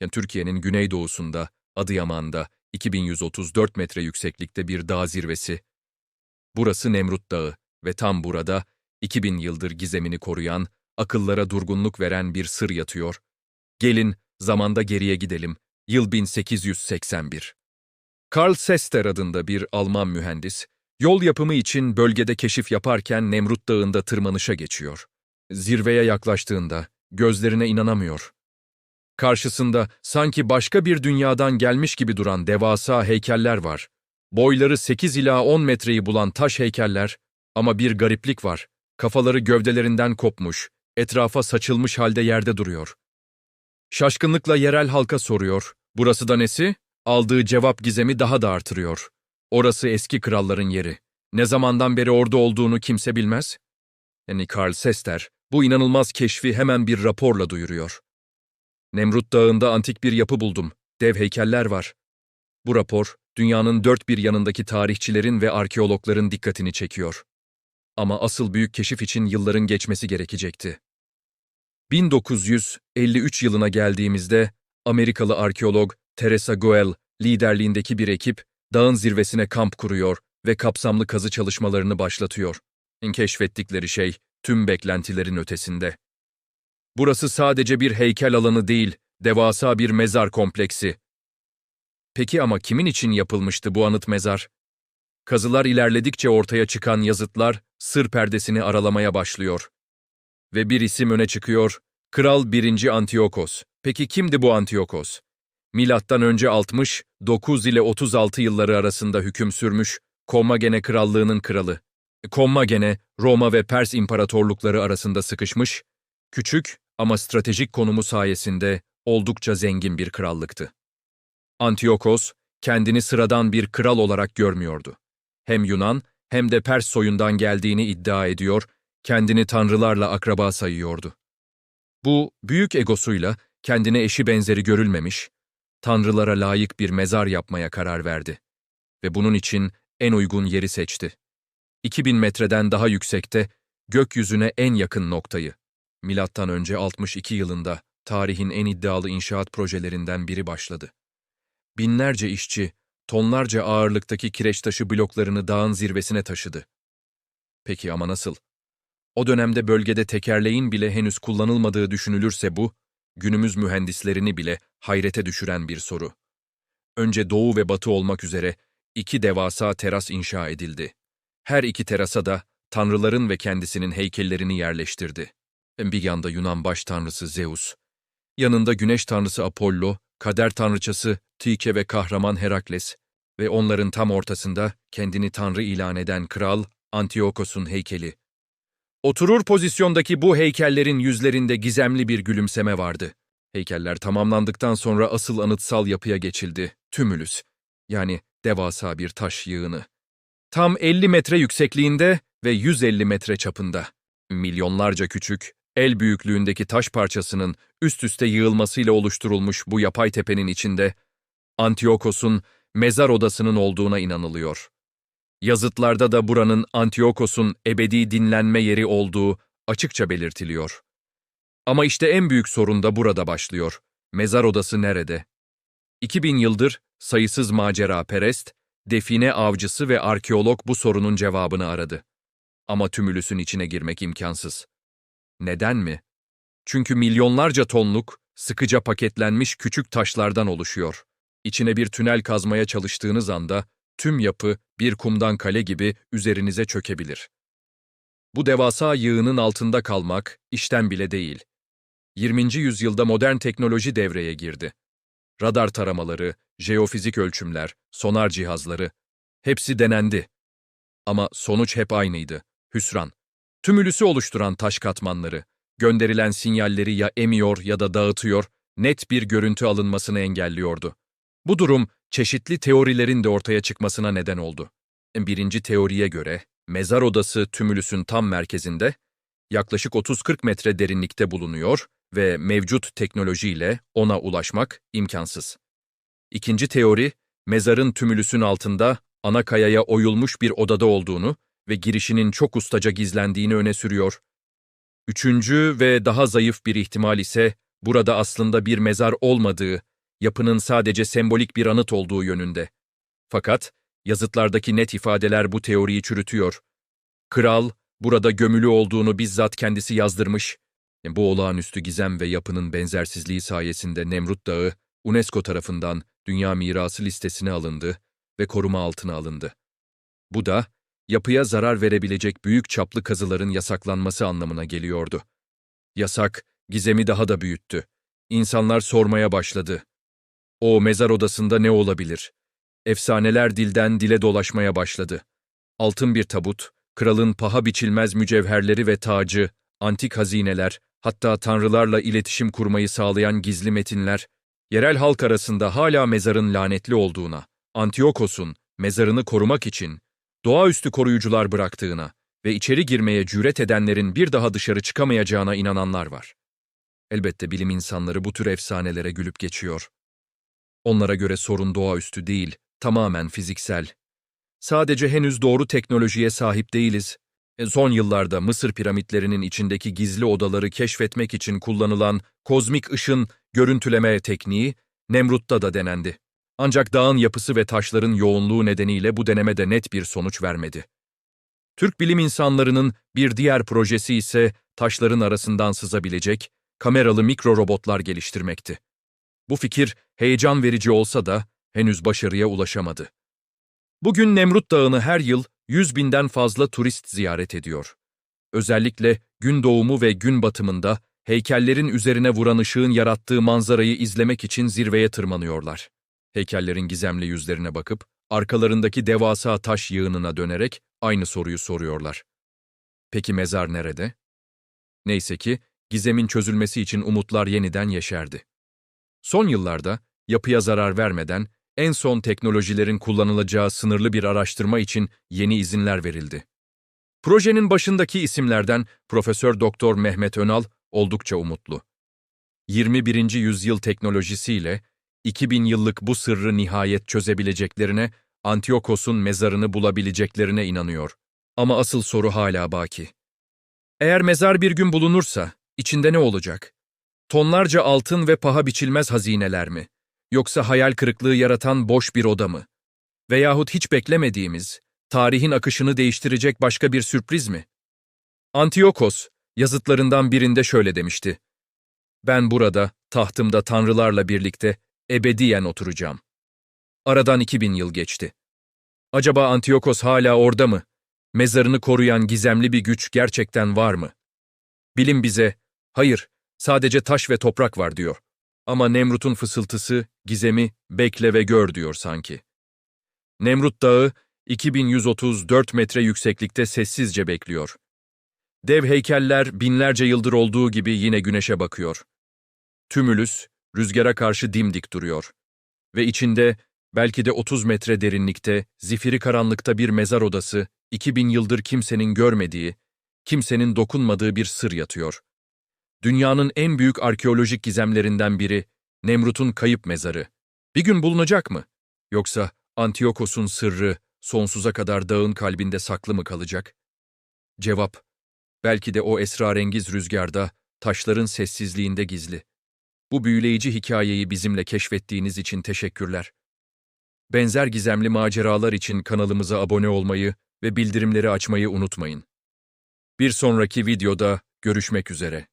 Yani Türkiye'nin güneydoğusunda, Adıyaman'da 2134 metre yükseklikte bir dağ zirvesi. Burası Nemrut Dağı ve tam burada 2000 yıldır gizemini koruyan, akıllara durgunluk veren bir sır yatıyor. Gelin, zamanda geriye gidelim. Yıl 1881. Karl Sester adında bir Alman mühendis, yol yapımı için bölgede keşif yaparken Nemrut Dağı'nda tırmanışa geçiyor. Zirveye yaklaştığında gözlerine inanamıyor. Karşısında sanki başka bir dünyadan gelmiş gibi duran devasa heykeller var. Boyları 8 ila 10 metreyi bulan taş heykeller ama bir gariplik var. Kafaları gövdelerinden kopmuş, etrafa saçılmış halde yerde duruyor. Şaşkınlıkla yerel halka soruyor. Burası da nesi? Aldığı cevap gizemi daha da artırıyor. Orası eski kralların yeri. Ne zamandan beri orada olduğunu kimse bilmez. Yani Karl Sester bu inanılmaz keşfi hemen bir raporla duyuruyor. Nemrut Dağı'nda antik bir yapı buldum. Dev heykeller var. Bu rapor, dünyanın dört bir yanındaki tarihçilerin ve arkeologların dikkatini çekiyor. Ama asıl büyük keşif için yılların geçmesi gerekecekti. 1953 yılına geldiğimizde Amerikalı arkeolog Teresa Goel liderliğindeki bir ekip dağın zirvesine kamp kuruyor ve kapsamlı kazı çalışmalarını başlatıyor. Keşfettikleri şey tüm beklentilerin ötesinde. Burası sadece bir heykel alanı değil, devasa bir mezar kompleksi. Peki ama kimin için yapılmıştı bu anıt mezar? Kazılar ilerledikçe ortaya çıkan yazıtlar sır perdesini aralamaya başlıyor. Ve bir isim öne çıkıyor, Kral 1. Antiyokos. Peki kimdi bu Antiyokos? Milattan önce 60, 9 ile 36 yılları arasında hüküm sürmüş Kommagene Krallığı'nın kralı. Kommagene, Roma ve Pers imparatorlukları arasında sıkışmış, küçük ama stratejik konumu sayesinde oldukça zengin bir krallıktı. Antiyokos, kendini sıradan bir kral olarak görmüyordu. Hem Yunan hem de Pers soyundan geldiğini iddia ediyor, kendini tanrılarla akraba sayıyordu. Bu, büyük egosuyla kendine eşi benzeri görülmemiş, tanrılara layık bir mezar yapmaya karar verdi. Ve bunun için en uygun yeri seçti. 2000 metreden daha yüksekte, gökyüzüne en yakın noktayı. Milattan önce 62 yılında tarihin en iddialı inşaat projelerinden biri başladı. Binlerce işçi, tonlarca ağırlıktaki kireç taşı bloklarını dağın zirvesine taşıdı. Peki ama nasıl? O dönemde bölgede tekerleğin bile henüz kullanılmadığı düşünülürse bu, günümüz mühendislerini bile hayrete düşüren bir soru. Önce doğu ve batı olmak üzere iki devasa teras inşa edildi. Her iki terasa da tanrıların ve kendisinin heykellerini yerleştirdi. Bir yanda Yunan baş tanrısı Zeus, yanında güneş tanrısı Apollo, kader tanrıçası Tike ve kahraman Herakles ve onların tam ortasında kendini tanrı ilan eden kral Antiyokos'un heykeli. Oturur pozisyondaki bu heykellerin yüzlerinde gizemli bir gülümseme vardı. Heykeller tamamlandıktan sonra asıl anıtsal yapıya geçildi, tümülüs, yani devasa bir taş yığını. Tam 50 metre yüksekliğinde ve 150 metre çapında. Milyonlarca küçük, el büyüklüğündeki taş parçasının üst üste yığılmasıyla oluşturulmuş bu yapay tepenin içinde Antiyokos'un mezar odasının olduğuna inanılıyor. Yazıtlarda da buranın Antiyokos'un ebedi dinlenme yeri olduğu açıkça belirtiliyor. Ama işte en büyük sorun da burada başlıyor. Mezar odası nerede? 2000 yıldır sayısız macera perest, define avcısı ve arkeolog bu sorunun cevabını aradı. Ama tümülüsün içine girmek imkansız. Neden mi? Çünkü milyonlarca tonluk, sıkıca paketlenmiş küçük taşlardan oluşuyor. İçine bir tünel kazmaya çalıştığınız anda tüm yapı bir kumdan kale gibi üzerinize çökebilir. Bu devasa yığının altında kalmak işten bile değil. 20. yüzyılda modern teknoloji devreye girdi. Radar taramaları, jeofizik ölçümler, sonar cihazları, hepsi denendi. Ama sonuç hep aynıydı, hüsran. Tümülüsü oluşturan taş katmanları, gönderilen sinyalleri ya emiyor ya da dağıtıyor, net bir görüntü alınmasını engelliyordu. Bu durum, çeşitli teorilerin de ortaya çıkmasına neden oldu. Birinci teoriye göre, mezar odası tümülüsün tam merkezinde, yaklaşık 30-40 metre derinlikte bulunuyor ve mevcut teknolojiyle ona ulaşmak imkansız. İkinci teori, mezarın tümülüsün altında ana kayaya oyulmuş bir odada olduğunu ve girişinin çok ustaca gizlendiğini öne sürüyor. Üçüncü ve daha zayıf bir ihtimal ise burada aslında bir mezar olmadığı, yapının sadece sembolik bir anıt olduğu yönünde. Fakat yazıtlardaki net ifadeler bu teoriyi çürütüyor. Kral, burada gömülü olduğunu bizzat kendisi yazdırmış. Bu olağanüstü gizem ve yapının benzersizliği sayesinde Nemrut Dağı, UNESCO tarafından Dünya Mirası listesine alındı ve koruma altına alındı. Bu da, yapıya zarar verebilecek büyük çaplı kazıların yasaklanması anlamına geliyordu. Yasak, gizemi daha da büyüttü. İnsanlar sormaya başladı. O mezar odasında ne olabilir? Efsaneler dilden dile dolaşmaya başladı. Altın bir tabut, kralın paha biçilmez mücevherleri ve tacı, antik hazineler, hatta tanrılarla iletişim kurmayı sağlayan gizli metinler, yerel halk arasında hala mezarın lanetli olduğuna, Antiyokos'un mezarını korumak için doğaüstü koruyucular bıraktığına ve içeri girmeye cüret edenlerin bir daha dışarı çıkamayacağına inananlar var. Elbette bilim insanları bu tür efsanelere gülüp geçiyor. Onlara göre sorun doğaüstü değil, tamamen fiziksel. Sadece henüz doğru teknolojiye sahip değiliz. E, Son yıllarda Mısır piramitlerinin içindeki gizli odaları keşfetmek için kullanılan kozmik ışın görüntüleme tekniği Nemrut'ta da denendi. Ancak dağın yapısı ve taşların yoğunluğu nedeniyle bu denemede net bir sonuç vermedi. Türk bilim insanlarının bir diğer projesi ise taşların arasından sızabilecek kameralı mikro robotlar geliştirmekti. Bu fikir heyecan verici olsa da henüz başarıya ulaşamadı. Bugün Nemrut Dağı'nı her yıl 100 binden fazla turist ziyaret ediyor. Özellikle gün doğumu ve gün batımında heykellerin üzerine vuran ışığın yarattığı manzarayı izlemek için zirveye tırmanıyorlar. Heykellerin gizemli yüzlerine bakıp arkalarındaki devasa taş yığınına dönerek aynı soruyu soruyorlar. Peki mezar nerede? Neyse ki gizemin çözülmesi için umutlar yeniden yeşerdi. Son yıllarda yapıya zarar vermeden en son teknolojilerin kullanılacağı sınırlı bir araştırma için yeni izinler verildi. Projenin başındaki isimlerden Profesör Doktor Mehmet Önal oldukça umutlu. 21. yüzyıl teknolojisiyle 2000 yıllık bu sırrı nihayet çözebileceklerine, Antiyokos'un mezarını bulabileceklerine inanıyor. Ama asıl soru hala baki. Eğer mezar bir gün bulunursa, içinde ne olacak? Tonlarca altın ve paha biçilmez hazineler mi? Yoksa hayal kırıklığı yaratan boş bir oda mı? Veyahut hiç beklemediğimiz, tarihin akışını değiştirecek başka bir sürpriz mi? Antiyokos, yazıtlarından birinde şöyle demişti. Ben burada, tahtımda tanrılarla birlikte ebediyen oturacağım. Aradan 2000 yıl geçti. Acaba Antiyokos hala orada mı? Mezarını koruyan gizemli bir güç gerçekten var mı? Bilim bize, hayır, sadece taş ve toprak var diyor. Ama Nemrut'un fısıltısı, gizemi, bekle ve gör diyor sanki. Nemrut Dağı, 2134 metre yükseklikte sessizce bekliyor. Dev heykeller binlerce yıldır olduğu gibi yine güneşe bakıyor. Tümülüs, rüzgara karşı dimdik duruyor. Ve içinde, belki de 30 metre derinlikte, zifiri karanlıkta bir mezar odası, 2000 yıldır kimsenin görmediği, kimsenin dokunmadığı bir sır yatıyor. Dünyanın en büyük arkeolojik gizemlerinden biri, Nemrut'un kayıp mezarı. Bir gün bulunacak mı? Yoksa Antiyokos'un sırrı sonsuza kadar dağın kalbinde saklı mı kalacak? Cevap, belki de o esrarengiz rüzgarda, taşların sessizliğinde gizli. Bu büyüleyici hikayeyi bizimle keşfettiğiniz için teşekkürler. Benzer gizemli maceralar için kanalımıza abone olmayı ve bildirimleri açmayı unutmayın. Bir sonraki videoda görüşmek üzere.